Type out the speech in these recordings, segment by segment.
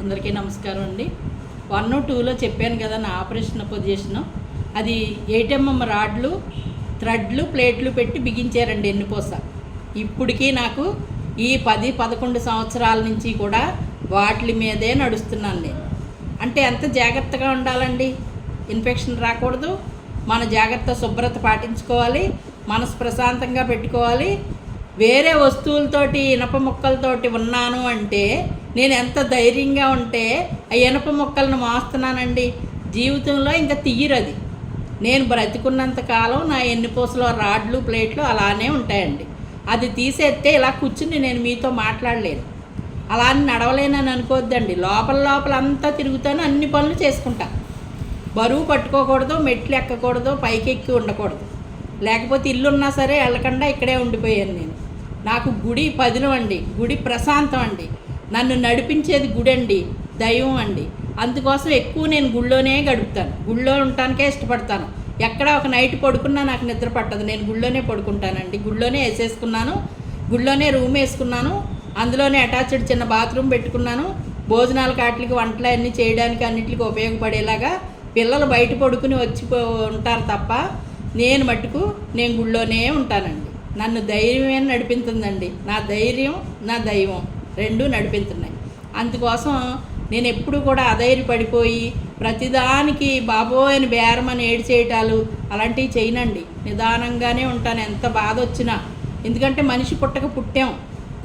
అందరికీ నమస్కారం అండి. వన్ టూలో చెప్పాను కదా నా ఆపరేషన్ పొజిషన్ అది ఏటీఎంఎం రాడ్లు థ్రెడ్లు ప్లేట్లు పెట్టి బిగించారండి ఎన్నుపోస. ఇప్పటికీ నాకు ఈ పది పదకొండు సంవత్సరాల నుంచి కూడా వాటి మీదే నడుస్తున్నాను నేను. అంటే ఎంత జాగ్రత్తగా ఉండాలండి? ఇన్ఫెక్షన్ రాకూడదు. మన జాగ్రత్త శుభ్రత పాటించుకోవాలి. మనసు ప్రశాంతంగా పెట్టుకోవాలి. వేరే వస్తువులతోటి ఇనప ముక్కలతోటి ఉన్నాను అంటే నేను ఎంత ధైర్యంగా ఉంటే ఆ ఇనప ముక్కలను మోస్తున్నానండి. జీవితంలో ఇంకా తీయరది నేను బ్రతికున్నంత కాలం నా ఎన్నిపూసలో రాడ్లు ప్లేట్లు అలానే ఉంటాయండి. అది తీసేస్తే ఇలా కూర్చుని నేను మీతో మాట్లాడలేను. అలా అని నడవలేనని అనుకోవద్దండి లోపల లోపల అంతా తిరుగుతాను అన్ని పనులు చేసుకుంటా. బరువు పట్టుకోకూడదు మెట్లు ఎక్కకూడదు పైకి ఎక్కి ఉండకూడదు. లేకపోతే ఇల్లు ఉన్నా సరే వెళ్ళకుండా ఇక్కడే ఉండిపోయాను నేను. నాకు గుడి పదిలం అండి. గుడి ప్రశాంతం అండి. నన్ను నడిపించేది గుడండి దైవం అండి. అందుకోసం ఎక్కువ నేను గుళ్ళోనే గడుపుతాను. గుళ్ళో ఉండటానికే ఇష్టపడతాను. ఎక్కడ ఒక నైట్ పడుకున్నా నాకు నిద్ర పట్టదు. నేను గుళ్ళోనే పడుకుంటానండి. గుళ్ళోనే వేసేసుకున్నాను. గుళ్ళోనే రూమ్ వేసుకున్నాను. అందులోనే అటాచ్డ్ చిన్న బాత్రూమ్ పెట్టుకున్నాను. భోజనాల కాట్లకి వంటలు అన్నీ చేయడానికి అన్నిటికి ఉపయోగపడేలాగా పిల్లలు బయట పడుకుని వచ్చి ఉంటారు తప్ప నేను మట్టుకు నేను గుళ్ళోనే ఉంటానండి. నన్ను ధైర్యమే నడిపించిందండి. నా ధైర్యం నా దైవం. రెండు నడిపించున్నాయి అందుకోసం నేను ఎప్పుడు కూడా అధైర్యపడిపోయి ప్రతిదానికి బాబోయ్ అని బేరమని ఏడు చేయటాలు అలాంటివి చేయనండి. నిదానంగానే ఉంటాను ఎంత బాధ వచ్చినా ఎందుకంటే మనిషి పుట్టక పుట్టాం.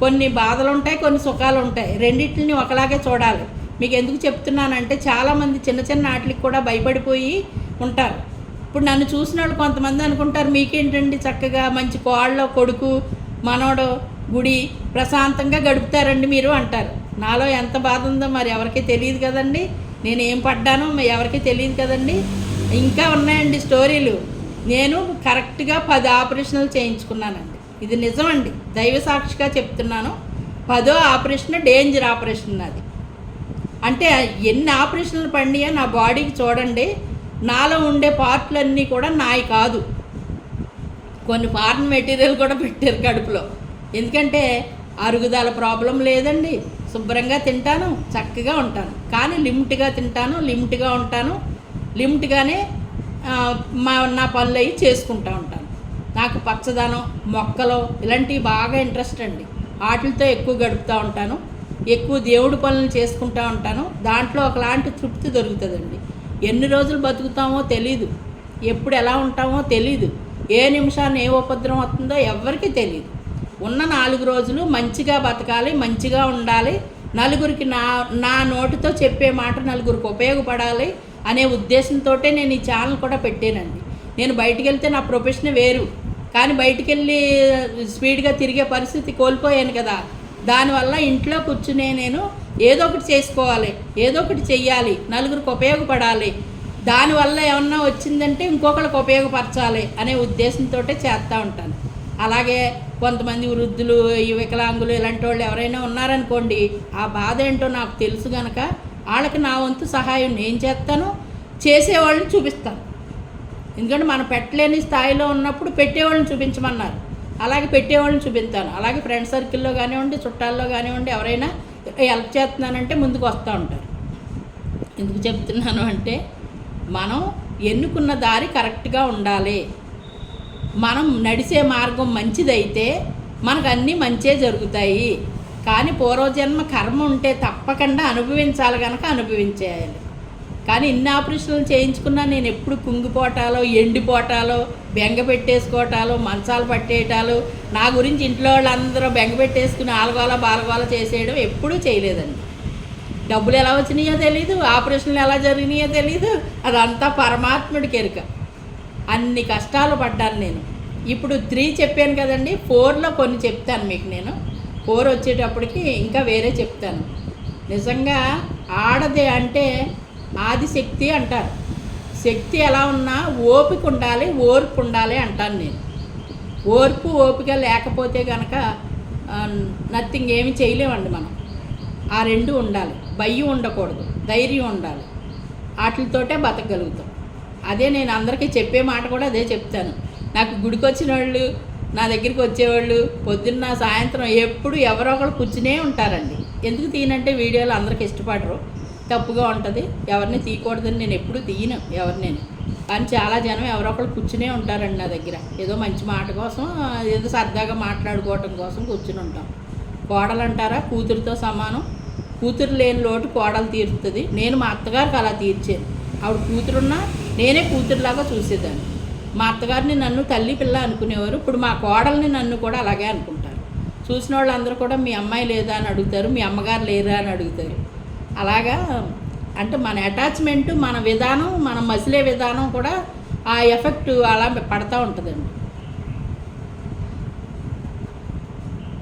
కొన్ని బాధలు ఉంటాయి కొన్ని సుఖాలు ఉంటాయి రెండింటిని ఒకలాగే చూడాలి. మీకు ఎందుకు చెప్తున్నానంటే చాలామంది చిన్న చిన్న వాటికి కూడా భయపడిపోయి ఉంటారు. ఇప్పుడు నన్ను చూసిన వాళ్ళు కొంతమంది అనుకుంటారు మీకేంటండి చక్కగా మంచి కోళ్ళ కొడుకు మనోడు గుడి ప్రశాంతంగా గడుపుతారండి మీరు అంటారు. నాలో ఎంత బాధ ఉందో మరి ఎవరికి తెలియదు కదండి. నేను ఏం పడ్డానో ఎవరికి తెలియదు కదండి. ఇంకా ఉన్నాయండి స్టోరీలు. నేను కరెక్ట్గా పది ఆపరేషన్లు చేయించుకున్నానండి. ఇది నిజమండి. దైవ సాక్షిగా చెప్తున్నాను. పదో ఆపరేషన్ డేంజర్ ఆపరేషన్ అది అంటే ఎన్ని ఆపరేషన్లు పడినాయో నా బాడీకి చూడండి. నాలో ఉండే పార్ట్లన్నీ కూడా నాయి కాదు. కొన్ని ఫారెన్ మెటీరియల్ కూడా పెట్టారు కడుపులో. ఎందుకంటే అరుగుదల ప్రాబ్లం లేదండి. శుభ్రంగా తింటాను చక్కగా ఉంటాను. కానీ లిమిట్గా తింటాను లిమిట్గా ఉంటాను లిమిట్గానే మా నా పనులు అవి చేసుకుంటూ ఉంటాను. నాకు పచ్చదనం మొక్కలు ఇలాంటివి బాగా ఇంట్రెస్ట్ అండి. వాటితో ఎక్కువ గడుపుతూ ఉంటాను. ఎక్కువ దేవుడి పనులు చేసుకుంటూ ఉంటాను. దాంట్లో ఒకలాంటి తృప్తి దొరుకుతుందండి. ఎన్ని రోజులు బతుకుతామో తెలీదు. ఎప్పుడు ఎలా ఉంటామో తెలీదు. ఏ నిమిషాన్ని ఏ ఉపద్రవం వస్తుందో ఎవరికీ తెలియదు ఉన్న నాలుగు రోజులు మంచిగా బతకాలి మంచిగా ఉండాలి. నలుగురికి నా నా నోటితో చెప్పే మాట నలుగురికి ఉపయోగపడాలి అనే ఉద్దేశంతో నేను ఈ ఛానల్ కూడా పెట్టానండి. నేను బయటికి వెళ్తే నా ప్రొఫెషన్ వేరు. కానీ బయటికి వెళ్ళి స్పీడ్గా తిరిగే పరిస్థితి కోల్పోయాను కదా. దానివల్ల ఇంట్లో కూర్చునే నేను ఏదో ఒకటి చేసుకోవాలి ఏదో ఒకటి చెయ్యాలి నలుగురికి ఉపయోగపడాలి. దానివల్ల ఏమన్నా వచ్చిందంటే ఇంకొకరికి ఉపయోగపరచాలి అనే ఉద్దేశంతో చేస్తూ ఉంటాను. అలాగే కొంతమంది వృద్ధులు ఈ వికలాంగులు ఇలాంటి వాళ్ళు ఎవరైనా ఉన్నారనుకోండి ఆ బాధ ఏంటో నాకు తెలుసు గనక వాళ్ళకి నా వంతు సహాయం నేను చేస్తాను చేసేవాళ్ళని చూపిస్తాను. ఎందుకంటే మనం పెట్టలేని స్థాయిలో ఉన్నప్పుడు పెట్టేవాళ్ళని చూపించమన్నారు. అలాగే పెట్టేవాళ్ళని చూపిస్తాను. అలాగే ఫ్రెండ్ సర్కిల్లో కానివ్వండి చుట్టాల్లో కానివ్వండి ఎవరైనా హెల్ప్ చేస్తున్నానంటే ముందుకు వస్తూ ఉంటారు. ఎందుకు చెప్తున్నాను అంటే మనం ఎన్నుకున్న దారి కరెక్ట్గా ఉండాలి. మనం నడిచే మార్గం మంచిదైతే మనకు అన్నీ మంచే జరుగుతాయి. కానీ పూర్వజన్మ కర్మ ఉంటే తప్పకుండా అనుభవించాలి కనుక అనుభవించేయాలి. కానీ ఇన్ని ఆపరేషన్లు చేయించుకున్నా నేను ఎప్పుడు కుంగిపోటాలో ఎండిపోటాలో బెంగ పెట్టేసుకోవటాలు మంచాలు పట్టేయటాలు నా గురించి ఇంట్లో వాళ్ళందరూ బెంగ పెట్టేసుకుని ఆలగోల బాలగోల చేసేయడం ఎప్పుడూ చేయలేదండి. డబ్బులు ఎలా వచ్చినాయో తెలీదు ఆపరేషన్లు ఎలా జరిగినాయో తెలీదు అదంతా పరమాత్ముడికి ఎరుక అన్ని కష్టాలు పడ్డాను నేను. ఇప్పుడు త్రీ చెప్పాను కదండి ఫోర్లో కొన్ని చెప్తాను మీకు నేను. ఫోర్ వచ్చేటప్పటికి ఇంకా వేరే చెప్తాను. నిజంగా ఆడది అంటే ఆదిశక్తి అంటారు. శక్తి ఎలా ఉన్నా ఓపిక ఉండాలి ఓర్పు ఉండాలి అంటాను నేను. ఓర్పు ఓపిక లేకపోతే కనుక నథింగ్ ఏమి చేయలేమండి మనం. ఆ రెండు ఉండాలి. భయం ఉండకూడదు ధైర్యం ఉండాలి. వాటితోటే బతకగలుగుతాం. అదే నేను అందరికీ చెప్పే మాట కూడా అదే చెప్తాను. నాకు గుడికొచ్చిన వాళ్ళు నా దగ్గరికి వచ్చేవాళ్ళు పొద్దున్న సాయంత్రం ఎప్పుడు ఎవరో ఒకరు కూర్చునే ఉంటారండి. ఎందుకు తీయనంటే వీడియోలు అందరికి ఇష్టపడరు. తప్పుగా ఉంటుంది. ఎవరిని తీయకూడదని నేను ఎప్పుడు తీయను ఎవరిని కానీ చాలా జనం ఎవరో ఒకరు కూర్చునే ఉంటారండి నా దగ్గర. ఏదో మంచి మాట కోసం ఏదో సరదాగా మాట్లాడుకోవటం కోసం కూర్చుని ఉంటాం. కోడలు అంటారా కూతురితో సమానం. కూతురు లేని లోటు కోడలు తీరుతుంది. నేను మా అత్తగారికి అలా తీర్చాను ఆవిడ కూతురున్నా నేనే కూతురులాగా చూసేదాన్ని. మా అత్తగారిని నన్ను తల్లి పిల్ల అనుకునేవారు. ఇప్పుడు మా కోడల్ని నన్ను కూడా అలాగే అనుకుంటారు. చూసిన వాళ్ళందరూ కూడా మీ అమ్మాయి లేదా అని అడుగుతారు. మీ అమ్మగారు లేరా అని అడుగుతారు. అలాగా అంటే మన అటాచ్మెంట్ మన విధానం మనం మసిలే విధానం కూడా ఆ ఎఫెక్ట్ అలా పడతా ఉంటుందండి.